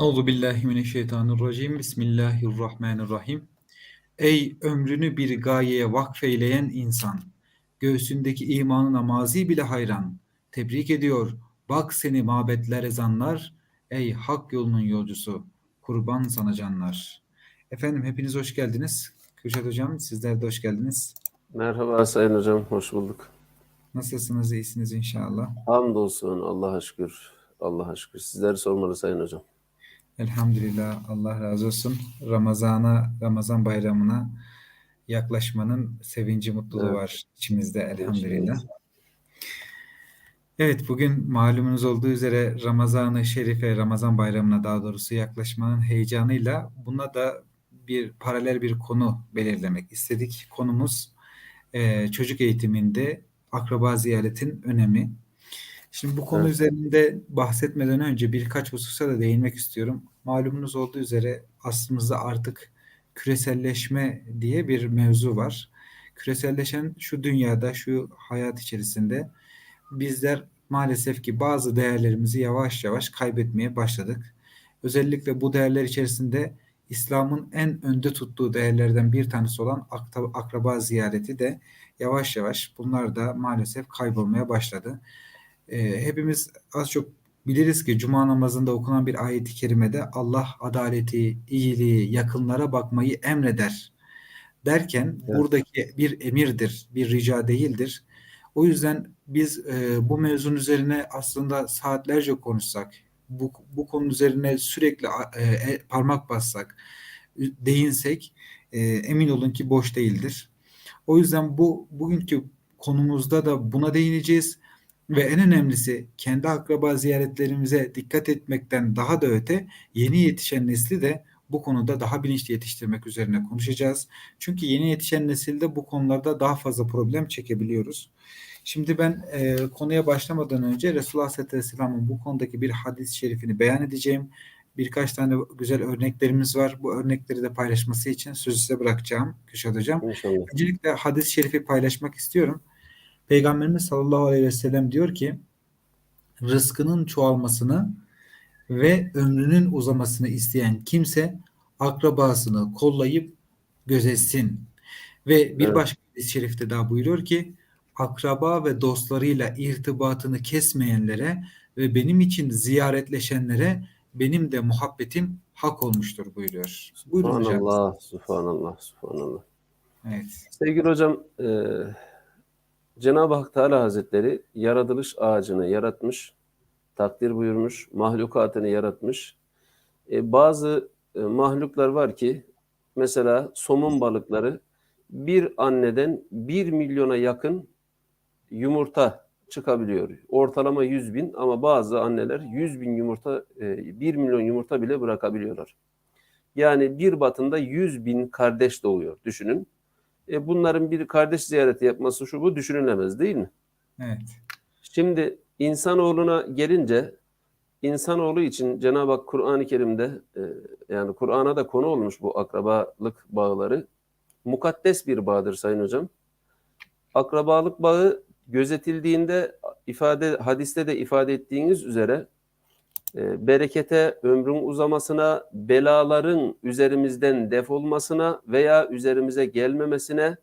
Euzu billahi mineşşeytanirracim. Bismillahirrahmanirrahim. Ey ömrünü bir gayeye vakfeyleyen insan, göğsündeki imanına mazi bile hayran. Tebrik ediyor. Bak seni mabetler ezanlar. Ey hak yolunun yolcusu, kurban sana canlar. Efendim hepiniz hoş geldiniz. Kürşat hocam sizler de hoş geldiniz. Merhaba Sayın Hocam, hoş bulduk. Nasılsınız? İyisiniz inşallah. Hamdolsun, Allah'a şükür. Allah'a şükür. Sizleri sormalı Sayın Hocam. Elhamdülillah Allah razı olsun. Ramazana, Ramazan bayramına yaklaşmanın sevinci, mutluluğu Evet. var içimizde elhamdülillah. Evet bugün malumunuz olduğu üzere Ramazan-ı Şerife, Ramazan bayramına daha doğrusu yaklaşmanın heyecanıyla buna da bir paralel bir konu belirlemek istedik. Konumuz eee, çocuk eğitiminde akraba ziyaretin önemi. Şimdi bu konu Evet. üzerinde bahsetmeden önce birkaç hususa da değinmek istiyorum. Malumunuz olduğu üzere aslımızda artık küreselleşme diye bir mevzu var. Küreselleşen şu dünyada, şu hayat içerisinde bizler maalesef ki bazı değerlerimizi yavaş yavaş kaybetmeye başladık. Özellikle bu değerler içerisinde İslam'ın en önde tuttuğu değerlerden bir tanesi olan akraba ziyareti de yavaş yavaş bunlar da maalesef kaybolmaya başladı. Ee, hepimiz az çok biliriz ki Cuma namazında okunan bir ayet-i kerimede Allah adaleti, iyiliği, yakınlara bakmayı emreder derken Evet. buradaki bir emirdir, bir rica değildir. O yüzden biz e, bu mevzunun üzerine aslında saatlerce konuşsak, bu, bu konu üzerine sürekli e, e, parmak bassak, değinsek e, emin olun ki boş değildir. O yüzden bu bugünkü konumuzda da buna değineceğiz ve en önemlisi kendi akraba ziyaretlerimize dikkat etmekten daha da öte yeni yetişen nesli de bu konuda daha bilinçli yetiştirmek üzerine konuşacağız. Çünkü yeni yetişen nesilde bu konularda daha fazla problem çekebiliyoruz. Şimdi ben e, konuya başlamadan önce Resulullah sallallahu aleyhi ve sellem'in bu konudaki bir hadis-i şerifini beyan edeceğim. Birkaç tane güzel örneklerimiz var. Bu örnekleri de paylaşması için sözü size bırakacağım Kürşat Hocam. İnşallah. Öncelikle hadis-i şerifi paylaşmak istiyorum. Peygamberimiz sallallahu aleyhi ve sellem diyor ki rızkının çoğalmasını ve ömrünün uzamasını isteyen kimse akrabasını kollayıp gözetsin. Ve bir Evet. başka hadis-i şerifte daha buyuruyor ki akraba ve dostlarıyla irtibatını kesmeyenlere ve benim için ziyaretleşenlere benim de muhabbetim hak olmuştur buyuruyor. Buyurun hocam. Subhanallah, subhanallah, subhanallah. Evet. Sevgili hocam, e, Cenab-ı Hak Teala Hazretleri yaratılış ağacını yaratmış, takdir buyurmuş, mahlukatını yaratmış. E, bazı e, mahluklar var ki, mesela somun balıkları bir anneden bir milyona yakın yumurta çıkabiliyor. Ortalama 100 bin ama bazı anneler 100 bin yumurta, e, 1 milyon yumurta bile bırakabiliyorlar. Yani bir batında 100 bin kardeş doğuyor düşünün. E bunların bir kardeş ziyareti yapması şu bu düşünülemez değil mi? Evet. Şimdi insanoğluna gelince insanoğlu için Cenab-ı Hak Kur'an-ı Kerim'de e, yani Kur'an'a da konu olmuş bu akrabalık bağları. Mukaddes bir bağdır Sayın Hocam. Akrabalık bağı gözetildiğinde ifade hadiste de ifade ettiğiniz üzere berekete, ömrün uzamasına, belaların üzerimizden defolmasına veya üzerimize gelmemesine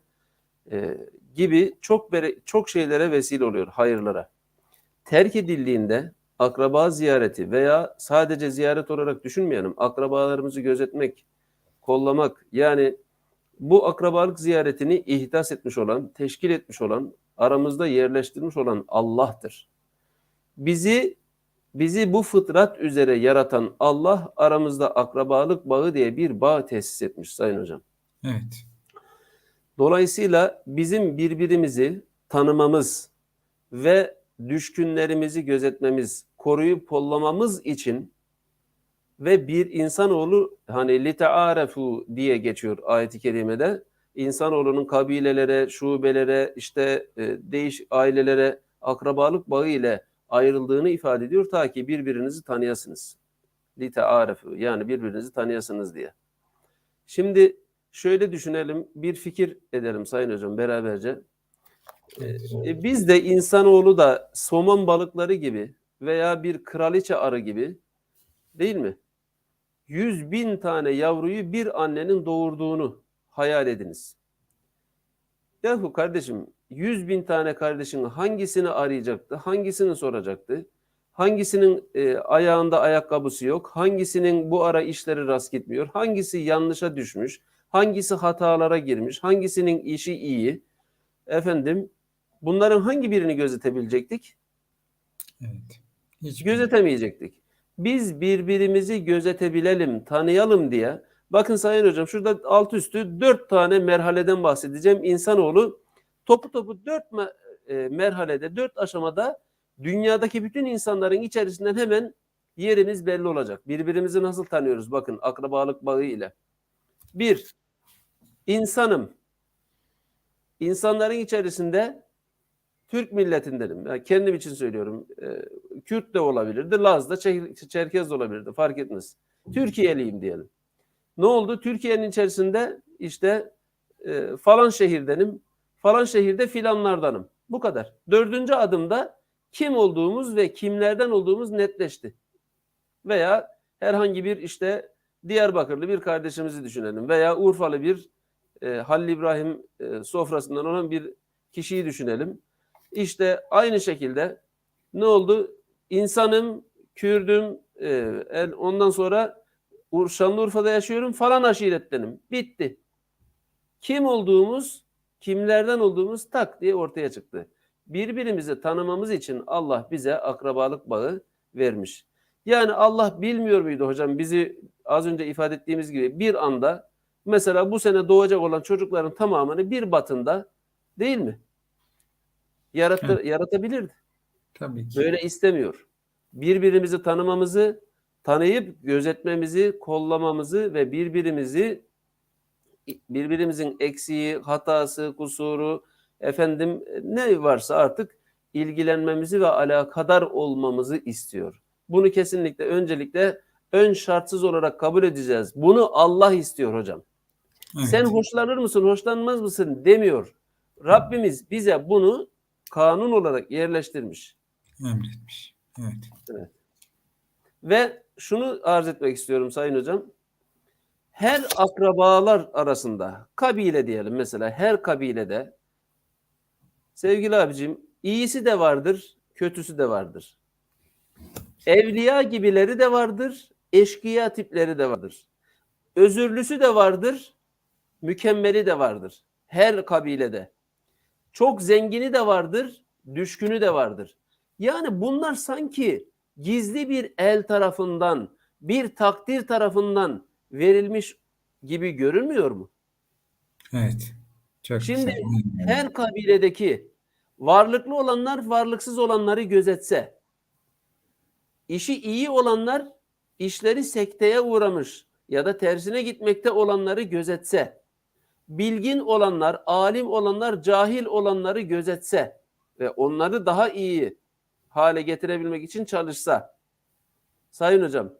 e, gibi çok bere- çok şeylere vesile oluyor, hayırlara. Terk edildiğinde akraba ziyareti veya sadece ziyaret olarak düşünmeyelim, akrabalarımızı gözetmek, kollamak yani bu akrabalık ziyaretini ihdas etmiş olan, teşkil etmiş olan, aramızda yerleştirmiş olan Allah'tır. Bizi bizi bu fıtrat üzere yaratan Allah aramızda akrabalık bağı diye bir bağ tesis etmiş Sayın Hocam. Evet. Dolayısıyla bizim birbirimizi tanımamız ve düşkünlerimizi gözetmemiz, koruyup kollamamız için ve bir insanoğlu hani litaarefu diye geçiyor ayet-i kerimede. İnsanoğlunun kabilelere, şubelere, işte e, değiş ailelere akrabalık bağı ile ayrıldığını ifade ediyor ta ki birbirinizi tanıyasınız. Litaarefu yani birbirinizi tanıyasınız diye. Şimdi şöyle düşünelim, bir fikir edelim Sayın Hocam beraberce. E, biz de insanoğlu da somon balıkları gibi veya bir kraliçe arı gibi değil mi? yüz bin tane yavruyu bir annenin doğurduğunu hayal ediniz. Yahu kardeşim yüz bin tane kardeşin hangisini arayacaktı, hangisini soracaktı, hangisinin e, ayağında ayakkabısı yok, hangisinin bu ara işleri rast gitmiyor, hangisi yanlışa düşmüş, hangisi hatalara girmiş, hangisinin işi iyi. Efendim bunların hangi birini gözetebilecektik? Evet. Hiç Gözetemeyecektik. Biz birbirimizi gözetebilelim, tanıyalım diye. Bakın Sayın Hocam şurada alt üstü dört tane merhaleden bahsedeceğim. İnsanoğlu topu topu dört e, merhalede, dört aşamada dünyadaki bütün insanların içerisinden hemen yerimiz belli olacak. Birbirimizi nasıl tanıyoruz? Bakın akrabalık bağı ile. Bir, insanım. İnsanların içerisinde Türk milletindenim. Yani kendim için söylüyorum. Ee, Kürt de olabilirdi, Laz da, Çer- Çerkez de olabilirdi. Fark etmez. Türkiye'liyim diyelim. Ne oldu? Türkiye'nin içerisinde işte e, falan şehirdenim, falan şehirde filanlardanım. Bu kadar. Dördüncü adımda kim olduğumuz ve kimlerden olduğumuz netleşti. Veya herhangi bir işte Diyarbakırlı bir kardeşimizi düşünelim veya Urfalı bir e, Halil İbrahim e, sofrasından olan bir kişiyi düşünelim. İşte aynı şekilde ne oldu? İnsanım, Kürdüm, e, ondan sonra Ur- Şanlıurfa'da yaşıyorum falan aşirettenim. Bitti. Kim olduğumuz, kimlerden olduğumuz tak diye ortaya çıktı. Birbirimizi tanımamız için Allah bize akrabalık bağı vermiş. Yani Allah bilmiyor muydu hocam bizi az önce ifade ettiğimiz gibi bir anda mesela bu sene doğacak olan çocukların tamamını bir batında değil mi? Yarattı, Evet. Yaratabilirdi. Tabii ki. Böyle istemiyor. Birbirimizi tanımamızı, tanıyıp gözetmemizi, kollamamızı ve birbirimizi birbirimizin eksiği, hatası, kusuru, efendim ne varsa artık ilgilenmemizi ve alakadar olmamızı istiyor. Bunu kesinlikle öncelikle ön şartsız olarak kabul edeceğiz. Bunu Allah istiyor hocam. Evet. Sen hoşlanır mısın, hoşlanmaz mısın demiyor. Rabbimiz bize bunu kanun olarak yerleştirmiş. Emretmiş. Evet. Ve şunu arz etmek istiyorum Sayın Hocam. Her akrabalar arasında, kabile diyelim mesela her kabilede sevgili abicim iyisi de vardır, kötüsü de vardır. Evliya gibileri de vardır, eşkıya tipleri de vardır. Özürlüsü de vardır, mükemmeli de vardır. Her kabilede. Çok zengini de vardır, düşkünü de vardır. Yani bunlar sanki gizli bir el tarafından, bir takdir tarafından verilmiş gibi görünmüyor mu? Evet. Çok Şimdi güzel. Her kabiledeki varlıklı olanlar varlıksız olanları gözetse, işi iyi olanlar işleri sekteye uğramış ya da tersine gitmekte olanları gözetse, bilgin olanlar, alim olanlar, cahil olanları gözetse ve onları daha iyi hale getirebilmek için çalışsa. Sayın hocam,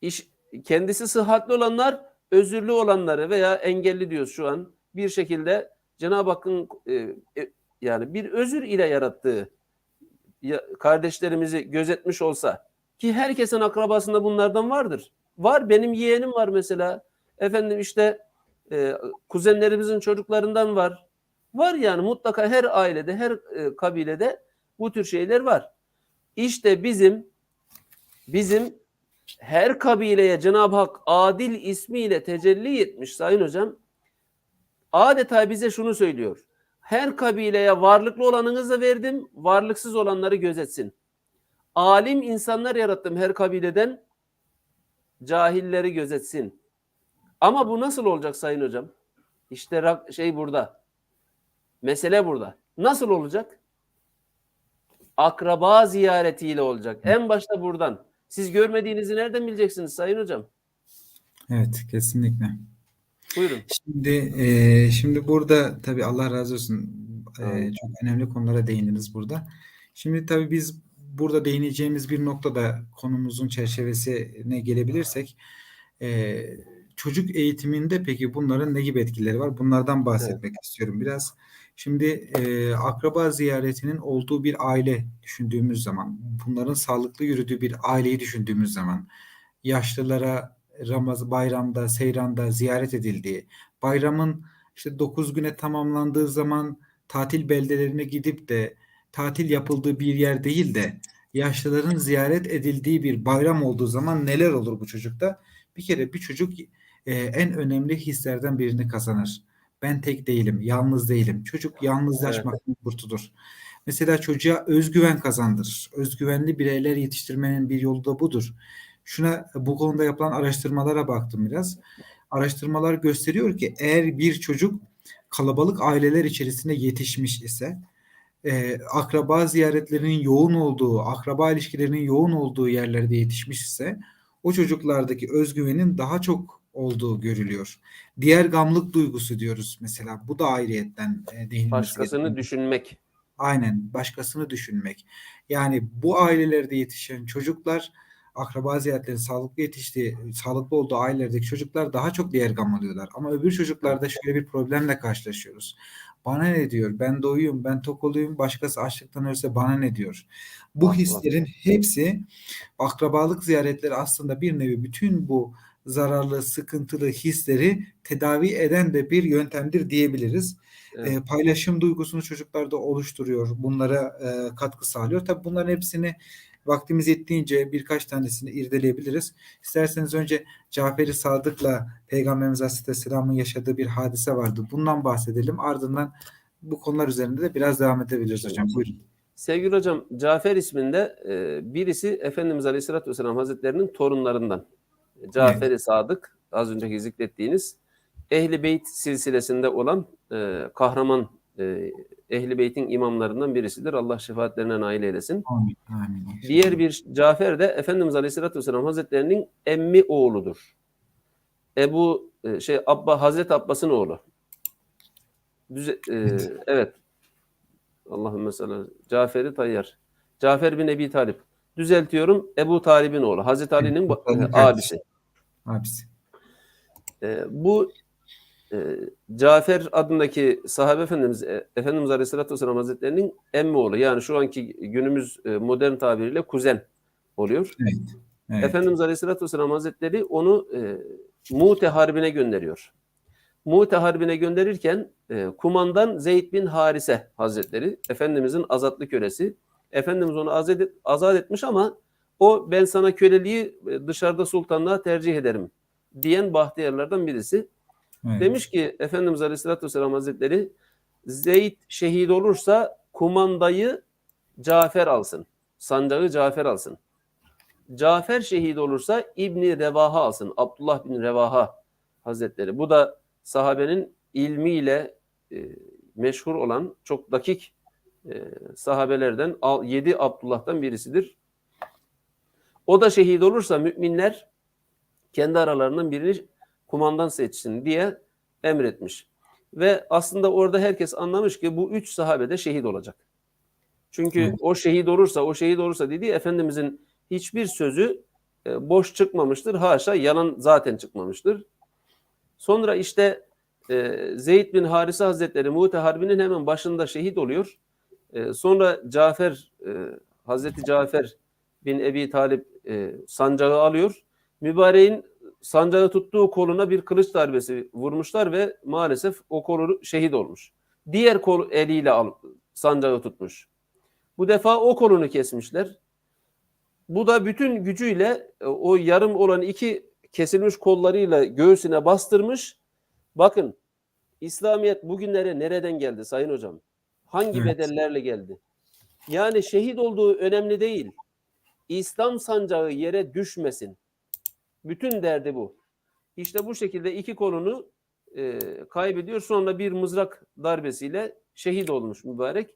iş kendisi sıhhatli olanlar, özürlü olanları veya engelli diyoruz şu an bir şekilde Cenab-ı Hakk'ın e, e, yani bir özür ile yarattığı ya- kardeşlerimizi gözetmiş olsa ki herkesin akrabasında bunlardan vardır. Var benim yeğenim var mesela. Efendim işte e, kuzenlerimizin çocuklarından var. Var yani mutlaka her ailede, her e, kabilede bu tür şeyler var. İşte bizim bizim her kabileye Cenab-ı Hak adil ismiyle tecelli etmiş Sayın Hocam. Adeta bize şunu söylüyor. Her kabileye varlıklı olanınızı verdim, varlıksız olanları gözetsin. Alim insanlar yarattım her kabileden, cahilleri gözetsin. Ama bu nasıl olacak Sayın Hocam? İşte şey burada. Mesele burada. Nasıl olacak? Akraba ziyaretiyle olacak. En başta buradan. Siz görmediğinizi nereden bileceksiniz Sayın Hocam? Evet, kesinlikle. Buyurun. Şimdi e, şimdi burada tabii Allah razı olsun e, çok önemli konulara değindiniz burada. Şimdi tabii biz burada değineceğimiz bir noktada konumuzun çerçevesine gelebilirsek e, çocuk eğitiminde peki bunların ne gibi etkileri var? Bunlardan bahsetmek istiyorum biraz. Şimdi e, akraba ziyaretinin olduğu bir aile düşündüğümüz zaman, bunların sağlıklı yürüdüğü bir aileyi düşündüğümüz zaman, yaşlılara Ramaz bayramda, seyranda ziyaret edildiği, bayramın işte 9 güne tamamlandığı zaman tatil beldelerine gidip de tatil yapıldığı bir yer değil de yaşlıların ziyaret edildiği bir bayram olduğu zaman neler olur bu çocukta? Bir kere bir çocuk e, en önemli hislerden birini kazanır. Ben tek değilim, yalnız değilim. Çocuk yalnızlaşmaktan kurtulur. Mesela çocuğa özgüven kazandırır. Özgüvenli bireyler yetiştirmenin bir yolu da budur. Şuna bu konuda yapılan araştırmalara baktım biraz. Araştırmalar gösteriyor ki eğer bir çocuk kalabalık aileler içerisinde yetişmiş ise e, akraba ziyaretlerinin yoğun olduğu, akraba ilişkilerinin yoğun olduğu yerlerde yetişmiş ise o çocuklardaki özgüvenin daha çok olduğu görülüyor. Diğer gamlık duygusu diyoruz mesela. Bu da ayrıyetten e, değinilmesi Başkasını gerekiyor. düşünmek. Aynen başkasını düşünmek. Yani bu ailelerde yetişen çocuklar akraba ziyaretleri sağlıklı yetiştiği, sağlıklı olduğu ailelerdeki çocuklar daha çok diğer gam alıyorlar. Ama öbür çocuklarda şöyle bir problemle karşılaşıyoruz. Bana ne diyor? Ben doyuyum, ben tok olayım, başkası açlıktan ölse bana ne diyor? Bu hislerin hepsi akrabalık ziyaretleri aslında bir nevi bütün bu zararlı, sıkıntılı hisleri tedavi eden de bir yöntemdir diyebiliriz. Evet. E, paylaşım duygusunu çocuklarda oluşturuyor. Bunlara e, katkı sağlıyor. Tabii bunların hepsini vaktimiz yettiğince birkaç tanesini irdeleyebiliriz. İsterseniz önce Cafer-i Sadık'la Peygamberimiz Aleyhisselam'ın yaşadığı bir hadise vardı. Bundan bahsedelim. Ardından bu konular üzerinde de biraz devam edebiliriz hocam. Buyurun. Sevgili hocam Cafer isminde e, birisi Efendimiz Aleyhisselatü Vesselam Hazretlerinin torunlarından. Cafer-i Sadık az önceki zikrettiğiniz Ehli Beyt silsilesinde olan e, kahraman e, Ehli Beyt'in imamlarından birisidir. Allah şefaatlerine nail eylesin. Amin. Amin. Diğer bir Cafer de Efendimiz Aleyhisselatü Vesselam Hazretlerinin emmi oğludur. Ebu e, şey Abba Hazreti Abbas'ın oğlu. Düze, e, Evet. evet. Allahümme mesela Cafer-i Tayyar. Cafer bin Ebi Talip. Düzeltiyorum. Ebu Talib'in oğlu. Hazreti Ali'nin e, abisi. Abisi. E, bu e, Cafer adındaki sahabe efendimiz e, Efendimiz Aleyhisselatü Vesselam Hazretlerinin emmi oğlu. Yani şu anki günümüz e, modern tabiriyle kuzen oluyor. Evet. Evet. Efendimiz Aleyhisselatü Vesselam Hazretleri onu e, Mute Harbi'ne gönderiyor. Mute Harbi'ne gönderirken e, kumandan Zeyd bin Harise Hazretleri, Efendimizin azatlı kölesi. Efendimiz onu azat, azat etmiş ama o ben sana köleliği e, dışarıda sultanlığa tercih ederim diyen bahtiyarlardan birisi. Evet. Demiş ki Efendimiz Aleyhisselatü Vesselam Hazretleri Zeyd şehit olursa kumandayı Cafer alsın. Sancağı Cafer alsın. Cafer şehit olursa İbni Revaha alsın. Abdullah bin Revaha Hazretleri. Bu da sahabenin ilmiyle e, meşhur olan çok dakik e, sahabelerden 7 Abdullah'tan birisidir. O da şehit olursa müminler kendi aralarından birini kumandan seçsin diye emretmiş. Ve aslında orada herkes anlamış ki bu üç sahabe de şehit olacak. Çünkü Evet. o şehit olursa, o şehit olursa dediği Efendimizin hiçbir sözü e, boş çıkmamıştır. Haşa yalan zaten çıkmamıştır. Sonra işte e, Zeyd bin Harise Hazretleri Muğte Harbi'nin hemen başında şehit oluyor. E, sonra Cafer, Hazreti Cafer bin Ebi Talip e, sancağı alıyor. Mübareğin sancağı tuttuğu koluna bir kılıç darbesi vurmuşlar ve maalesef o kolu şehit olmuş. Diğer kol eliyle al, sancağı tutmuş. Bu defa o kolunu kesmişler. Bu da bütün gücüyle e, o yarım olan iki kesilmiş kollarıyla göğsüne bastırmış. Bakın İslamiyet bugünlere nereden geldi Sayın Hocam? Hangi Evet. bedellerle geldi? Yani şehit olduğu önemli değil. İslam sancağı yere düşmesin. Bütün derdi bu. İşte bu şekilde iki kolunu e, kaybediyor. Sonra bir mızrak darbesiyle şehit olmuş mübarek.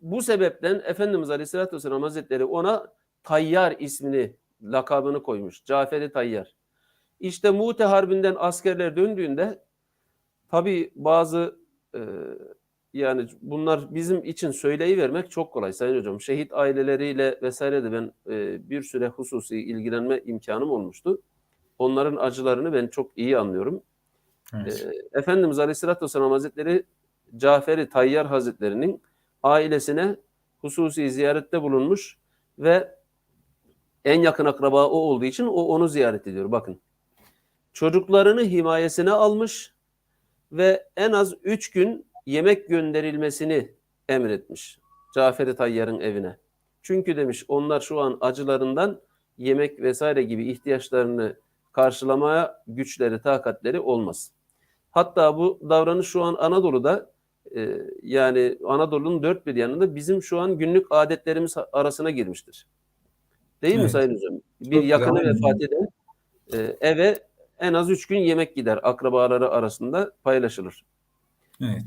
Bu sebepten Efendimiz Aleyhisselatü Vesselam Hazretleri ona Tayyar ismini, lakabını koymuş. Caferi Tayyar. İşte Mute Harbi'nden askerler döndüğünde tabi bazı e, yani bunlar bizim için söyleyivermek çok kolay Sayın Hocam. Şehit aileleriyle vesaire de ben e, bir süre hususi ilgilenme imkanım olmuştu. Onların acılarını ben çok iyi anlıyorum. Evet. E, Efendimiz Aleyhisselatü Vesselam Hazretleri Caferi Tayyar Hazretleri'nin ailesine hususi ziyarette bulunmuş ve en yakın akraba o olduğu için o onu ziyaret ediyor. Bakın çocuklarını himayesine almış ve en az üç gün yemek gönderilmesini emretmiş Cafer-i Tayyar'ın evine. Çünkü demiş onlar şu an acılarından yemek vesaire gibi ihtiyaçlarını karşılamaya güçleri, takatleri olmaz. Hatta bu davranış şu an Anadolu'da e, yani Anadolu'nun dört bir yanında bizim şu an günlük adetlerimiz arasına girmiştir. Değil mi Evet. Sayın Hocam? Bir güzel, yakını vefat eden e, eve en az üç gün yemek gider. Akrabaları arasında paylaşılır.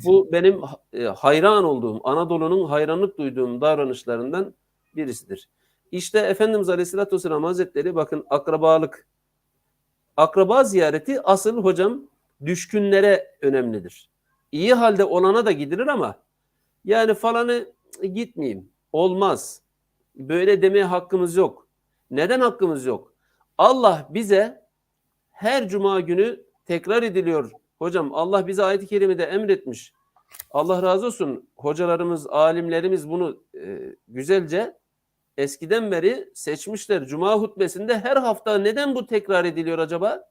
Bu benim e, hayran olduğum, Anadolu'nun hayranlık duyduğum davranışlarından birisidir. İşte Efendimiz Aleyhisselatü Vesselam Hazretleri bakın akrabalık, akraba ziyareti asıl hocam düşkünlere önemlidir. İyi halde olana da gidilir ama yani falanı "Cık, gitmeyeyim. Olmaz. Böyle demeye hakkımız yok. Neden hakkımız yok? Allah bize her cuma günü tekrar ediliyor. Hocam Allah bize ayet-i kerimede emretmiş. Allah razı olsun hocalarımız, alimlerimiz bunu e, güzelce eskiden beri seçmişler. Cuma hutbesinde her hafta neden bu tekrar ediliyor acaba?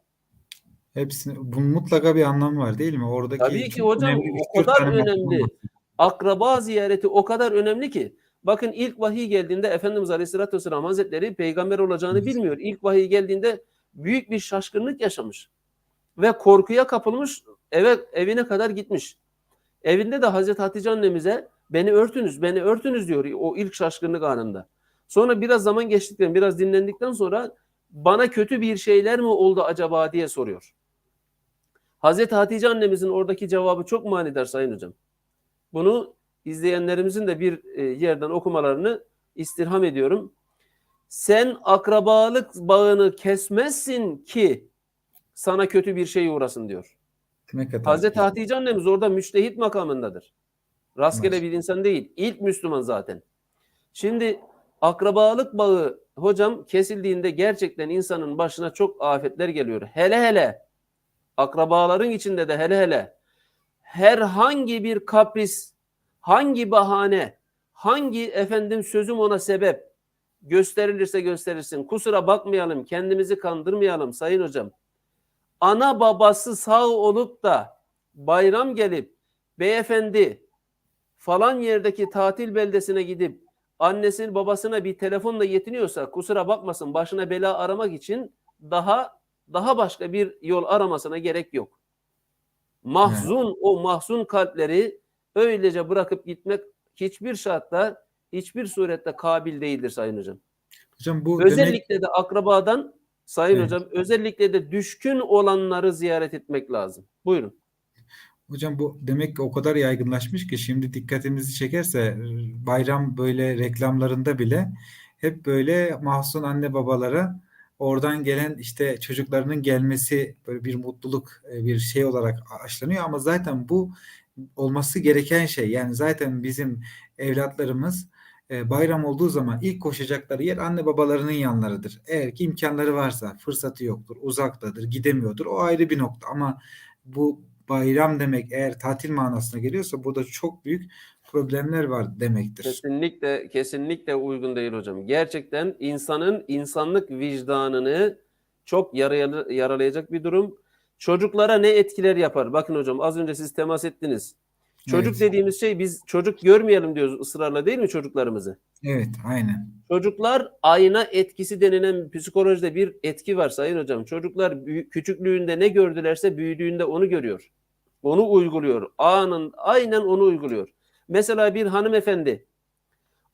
Hepsini, bunun mutlaka bir anlamı var değil mi? Oradaki Tabii ki hocam önemli o kadar önemli. Akraba ziyareti o kadar önemli ki. Bakın ilk vahiy geldiğinde Efendimiz Aleyhisselatü Vesselam Hazretleri peygamber olacağını bilmiyor. İlk vahiy geldiğinde büyük bir şaşkınlık yaşamış. Ve korkuya kapılmış eve evine kadar gitmiş. Evinde de Hazreti Hatice annemize beni örtünüz, beni örtünüz diyor o ilk şaşkınlık anında. Sonra biraz zaman geçtikten, biraz dinlendikten sonra bana kötü bir şeyler mi oldu acaba diye soruyor. Hazreti Hatice annemizin oradaki cevabı çok manidar Sayın Hocam. Bunu izleyenlerimizin de bir e, yerden okumalarını istirham ediyorum. Sen akrabalık bağını kesmezsin ki sana kötü bir şey uğrasın diyor. Hazreti güzel. Hatice annemiz orada müçtehit makamındadır. Rastgele bir insan değil. İlk Müslüman zaten. Şimdi akrabalık bağı hocam kesildiğinde gerçekten insanın başına çok afetler geliyor. Hele hele akrabaların içinde de hele hele herhangi bir kapris, hangi bahane, hangi efendim sözüm ona sebep gösterilirse gösterilsin. Kusura bakmayalım, kendimizi kandırmayalım sayın hocam. Ana babası sağ olup da bayram gelip beyefendi falan yerdeki tatil beldesine gidip annesinin babasına bir telefonla yetiniyorsa kusura bakmasın başına bela aramak için daha daha başka bir yol aramasına gerek yok. Mahzun o mahzun kalpleri öylece bırakıp gitmek hiçbir şartta hiçbir surette kabil değildir sayın hocam. Hocam bu demek Özellikle de akrabadan sayın Evet. hocam özellikle de düşkün olanları ziyaret etmek lazım. Buyurun. Hocam bu demek ki o kadar yaygınlaşmış ki şimdi dikkatimizi çekerse bayram böyle reklamlarında bile hep böyle mahzun anne babalara oradan gelen işte çocuklarının gelmesi böyle bir mutluluk e, bir şey olarak aşılanıyor ama zaten bu olması gereken şey. Yani zaten bizim evlatlarımız e, bayram olduğu zaman ilk koşacakları yer anne babalarının yanlarıdır. Eğer ki imkanları varsa, fırsatı yoktur, uzaktadır, gidemiyordur. O ayrı bir nokta ama bu bayram demek eğer tatil manasına geliyorsa burada çok büyük problemler var demektir. Kesinlikle kesinlikle uygun değil hocam. Gerçekten insanın insanlık vicdanını çok yarayalı- yaralayacak bir durum. Çocuklara ne etkiler yapar? Bakın hocam az önce siz temas ettiniz. Çocuk Evet. dediğimiz şey biz çocuk görmeyelim diyoruz ısrarla değil mi çocuklarımızı? Evet, aynen. Çocuklar ayna etkisi denilen psikolojide bir etki var sayın hocam. Çocuklar küçüklüğünde ne gördülerse büyüdüğünde onu görüyor. Onu uyguluyor. Anın aynen onu uyguluyor. Mesela bir hanımefendi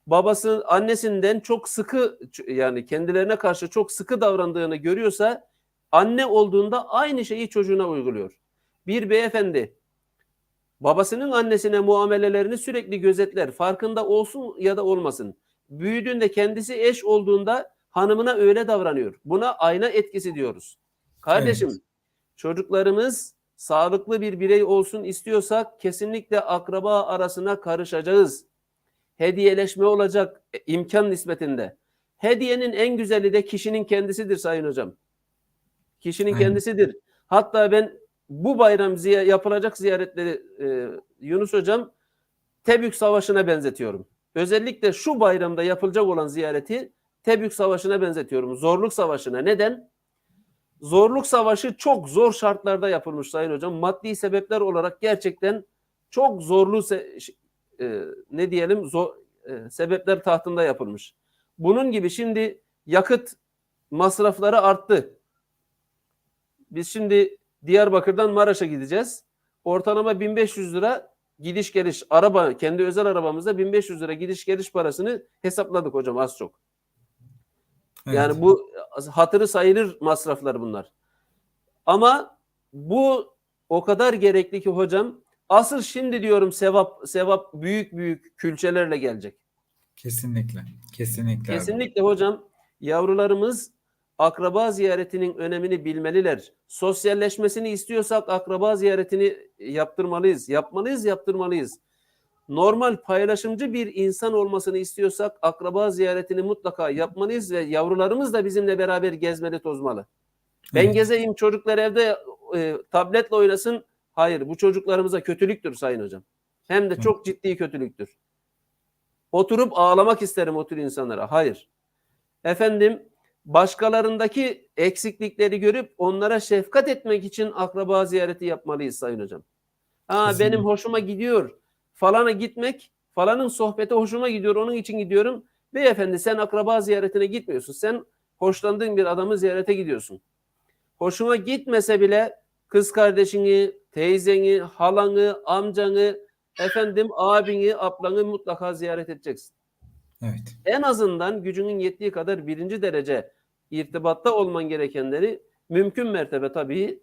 babası annesinden çok sıkı yani kendilerine karşı çok sıkı davrandığını görüyorsa anne olduğunda aynı şeyi çocuğuna uyguluyor. Bir beyefendi babasının annesine muamelelerini sürekli gözetler. Farkında olsun ya da olmasın. Büyüdüğünde kendisi eş olduğunda hanımına öyle davranıyor. Buna ayna etkisi diyoruz. Kardeşim Evet. çocuklarımız sağlıklı bir birey olsun istiyorsak kesinlikle akraba arasına karışacağız. Hediyeleşme olacak e, imkan nispetinde. Hediyenin en güzeli de kişinin kendisidir sayın hocam. Kişinin Aynen. kendisidir. Hatta ben bu bayram ziy- yapılacak ziyaretleri e, Yunus hocam Tebük Savaşı'na benzetiyorum. Özellikle şu bayramda yapılacak olan ziyareti Tebük Savaşı'na benzetiyorum. Zorluk Savaşı'na. Neden? zorluk savaşı çok zor şartlarda yapılmış Sayın Hocam. Maddi sebepler olarak gerçekten çok zorlu e, ne diyelim zor, e, sebepler tahtında yapılmış. Bunun gibi şimdi yakıt masrafları arttı. Biz şimdi Diyarbakır'dan Maraş'a gideceğiz. Ortalama 1500 lira gidiş geliş araba kendi özel arabamızda 1500 lira gidiş geliş parasını hesapladık hocam az çok. Evet. Yani bu hatırı sayılır masraflar bunlar. Ama bu o kadar gerekli ki hocam asıl şimdi diyorum sevap sevap büyük büyük külçelerle gelecek. kesinlikle. Kesinlikle. abi. Kesinlikle hocam yavrularımız akraba ziyaretinin önemini bilmeliler. Sosyalleşmesini istiyorsak akraba ziyaretini yaptırmalıyız. Yapmalıyız, yaptırmalıyız. Normal paylaşımcı bir insan olmasını istiyorsak akraba ziyaretini mutlaka yapmalıyız ve yavrularımız da bizimle beraber gezmeli, tozmalı. Ben Evet. gezeyim çocuklar evde e, tabletle oynasın. Hayır, bu çocuklarımıza kötülüktür sayın hocam. Hem de çok ciddi kötülüktür. Oturup ağlamak isterim o tür insanlara. Hayır. Efendim başkalarındaki eksiklikleri görüp onlara şefkat etmek için akraba ziyareti yapmalıyız sayın hocam. Ha, Kesinlikle. benim hoşuma gidiyor. Falana gitmek, falanın sohbeti hoşuma gidiyor. Onun için gidiyorum. Beyefendi sen akraba ziyaretine gitmiyorsun. Sen hoşlandığın bir adamı ziyarete gidiyorsun. Hoşuma gitmese bile kız kardeşini, teyzeni, halanı, amcanı, efendim abini, ablanı mutlaka ziyaret edeceksin. Evet. En azından gücünün yettiği kadar birinci derece irtibatta olman gerekenleri mümkün mertebe tabii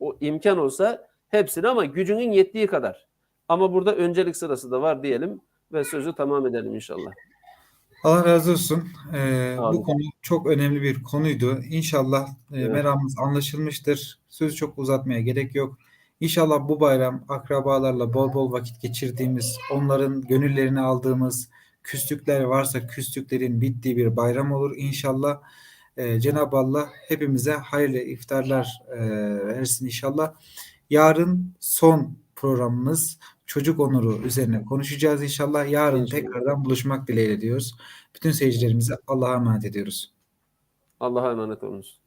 o imkan olsa hepsini ama gücünün yettiği kadar. Ama burada öncelik sırası da var diyelim ve sözü tamam edelim inşallah. Allah razı olsun. Ee, bu konu çok önemli bir konuydu. İnşallah e, Evet. meramımız anlaşılmıştır. Sözü çok uzatmaya gerek yok. İnşallah bu bayram akrabalarla bol bol vakit geçirdiğimiz, onların gönüllerini aldığımız, küslükler varsa küslüklerin bittiği bir bayram olur. İnşallah e, Cenab-ı Allah hepimize hayırlı iftarlar e, versin inşallah. Yarın son programımız çocuk onuru üzerine konuşacağız inşallah. Yarın İnşallah. tekrardan buluşmak dileğiyle diyoruz. Bütün seyircilerimize Allah'a emanet ediyoruz. Allah'a emanet olunuz.